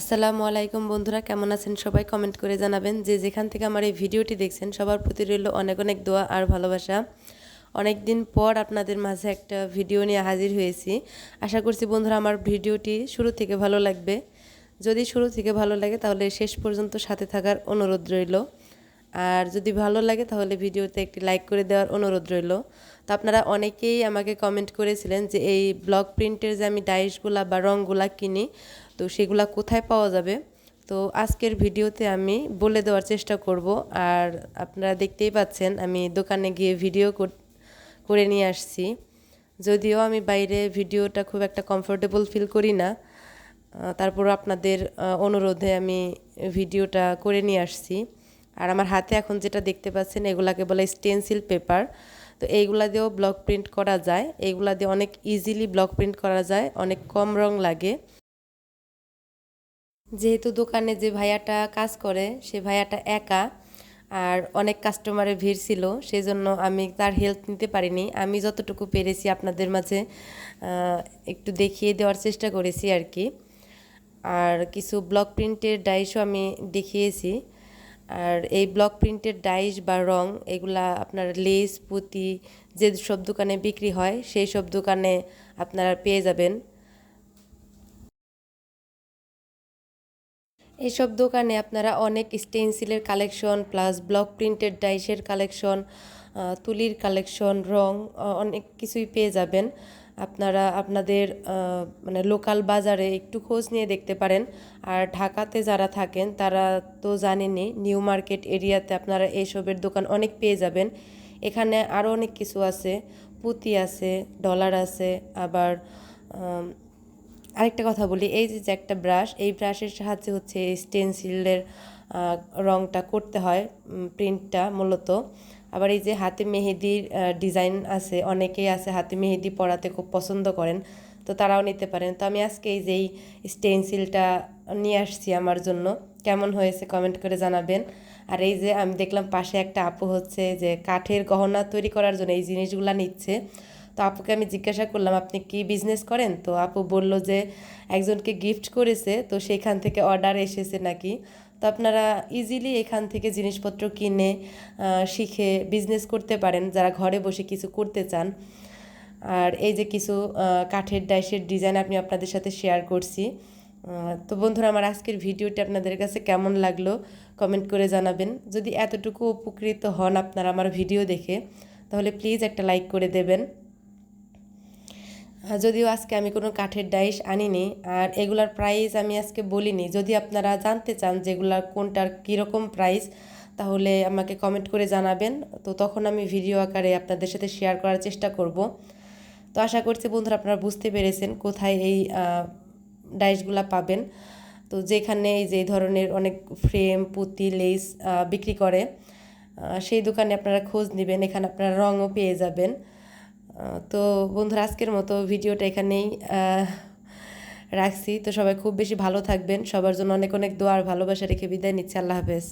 আসসালামু আলাইকুম বন্ধুরা, কেমন আছেন সবাই? কমেন্ট করে জানাবেন যে যেখান থেকে আমার এই ভিডিওটি দেখছেন, সবার প্রতি রইল অনেক অনেক দোয়া আর ভালোবাসা। অনেক দিন পর আপনাদের মাঝে একটা ভিডিও নিয়ে হাজির হয়েছি। আশা করছি বন্ধুরা, আমার ভিডিওটি শুরু থেকে ভালো লাগবে। যদি শুরু থেকে ভালো লাগে, তাহলে শেষ পর্যন্ত সাথে থাকার অনুরোধ রইল। আর যদি ভালো লাগে, তাহলে ভিডিওতে একটি লাইক করে দেওয়ার অনুরোধ রইল। তো আপনারা অনেকেই আমাকে কমেন্ট করেছিলেন যে এই ব্লক প্রিন্টের যে আমি ডাইসগুলা বা রঙগুলা কিনি তো সেগুলা কোথায় পাওয়া যাবে? তো আজকের ভিডিওতে আমি বলে দেওয়ার চেষ্টা করব। আর আপনারা দেখতেই পাচ্ছেন, আমি দোকানে গিয়ে ভিডিও করে নিয়ে আসছি। যদিও আমি বাইরে ভিডিওটা খুব একটা কমফোর্টেবল ফিল করি না তারপর আপনাদের অনুরোধে আমি ভিডিওটা করে নিয়ে আসছি। আর আমার হাতে এখন যেটা দেখতে পাচ্ছেন, এগুলাকে বলে স্টেনসিল পেপার তো এইগুলা দিয়েও ব্লক প্রিন্ট করা যায়। এইগুলা দিয়ে অনেক ইজিলি ব্লক প্রিন্ট করা যায়, অনেক কম রং লাগে। যেহেতু দোকানে যে ভাইয়াটা কাজ করে, সে ভাইয়াটা একা আর অনেক কাস্টমারের ভিড় ছিল সেই জন্য আমি তার হেল্প নিতে পারিনি। আমি যতটুকু পেরেছি আপনাদের মাঝে একটু দেখিয়ে দেওয়ার চেষ্টা করেছি আর কি। আর কিছু ব্লক প্রিন্টের ডাইসও আমি দেখিয়েছি। আর এই ব্লক প্রিন্টের ডাইস বা রং, এগুলা আপনার লেস পুঁতি, যে সব দোকানে বিক্রি হয়, সেই সব দোকানে আপনারা পেয়ে যাবেন। এইসব দোকানে আপনারা অনেক স্টেনসিলের কালেকশন প্লাস ব্লক প্রিন্টেড ডাইসের কালেকশন তুলির কালেকশন রং অনেক কিছুই পেয়ে যাবেন। আপনারা আপনাদের মানে লোকাল বাজারে একটু খোঁজ নিয়ে দেখতে পারেন। আর ঢাকাতে যারা থাকেন, তারা তো জানেনই নিউ মার্কেট এরিয়াতে আপনারা এইসবের দোকান অনেক পেয়ে যাবেন। এখানে আরও অনেক কিছু আছে, পুঁতি আছে ডলার আছে, আবার আরেকটা কথা বলি, এই যে একটা ব্রাশ এই ব্রাশের সাহায্যে হচ্ছে স্টেনসিলের রংটা করতে হয় প্রিন্টটা মূলত। আবার এই যে হাতে মেহেদির ডিজাইন আছে, অনেকেই আছে হাতে মেহেদি পরাতে খুব পছন্দ করেন, তো তারাও নিতে পারেন। তো আমি আজকে এই যে এই স্টেনসিলটা নিয়ে আসছি আমার জন্য, কেমন হয়েছে কমেন্ট করে জানাবেন। আর এই যে আমি দেখলাম পাশে একটা আপু হচ্ছে যে কাঠের গহনা তৈরি করার জন্য এই জিনিসগুলো নিচ্ছে। তো আপুকে আমি জিজ্ঞাসা করলাম, আপনি কি বিজনেস করেন? তো আপু বলল যে, একজনকে গিফট করেছে, তো সেইখান থেকে অর্ডার এসেছে নাকি। তো আপনারা ইজিলি এখান থেকে জিনিসপত্র কিনে শিখে বিজনেস করতে পারেন, যারা ঘরে বসে কিছু করতে চান। আর এই যে কিছু কাঠের ডাইসের ডিজাইন আমি আপনাদের সাথে শেয়ার করছি। তো বন্ধুরা, আমার আজকের ভিডিওটি আপনাদের কাছে কেমন লাগল কমেন্ট করে জানাবেন। যদি এতটুকু উপকৃত হন আপনারা আমার ভিডিও দেখে, তাহলে প্লিজ একটা লাইক করে দেবেন। যদিও আজকে আমি কোনো কাঠের ডাইস আনিনি, আর এগুলার প্রাইস আমি আজকে বলিনি। যদি আপনারা জানতে চান যেগুলার কোনটার কীরকম প্রাইস তাহলে আমাকে কমেন্ট করে জানাবেন। তো তখন আমি ভিডিও আকারে আপনাদের সাথে শেয়ার করার চেষ্টা করব। তো আশা করছি বন্ধুরা আপনারা বুঝতে পেরেছেন কোথায় এই ডাইসগুলা পাবেন। তো যেখানে এই যে ধরনের অনেক ফ্রেম পুঁতি লেস বিক্রি করে সেই দোকানে আপনারা খোঁজ নেবেন। এখানে আপনারা রঙও পেয়ে যাবেন। তো বন্ধুরা, আজকের মতো ভিডিওটা এখানেই রাখছি। তো সবাই খুব বেশি ভালো থাকবেন। সবার জন্য অনেক অনেক দোয়ার ভালোবাসা রেখে বিদায় নিচ্ছি। আল্লাহ হাফেজ।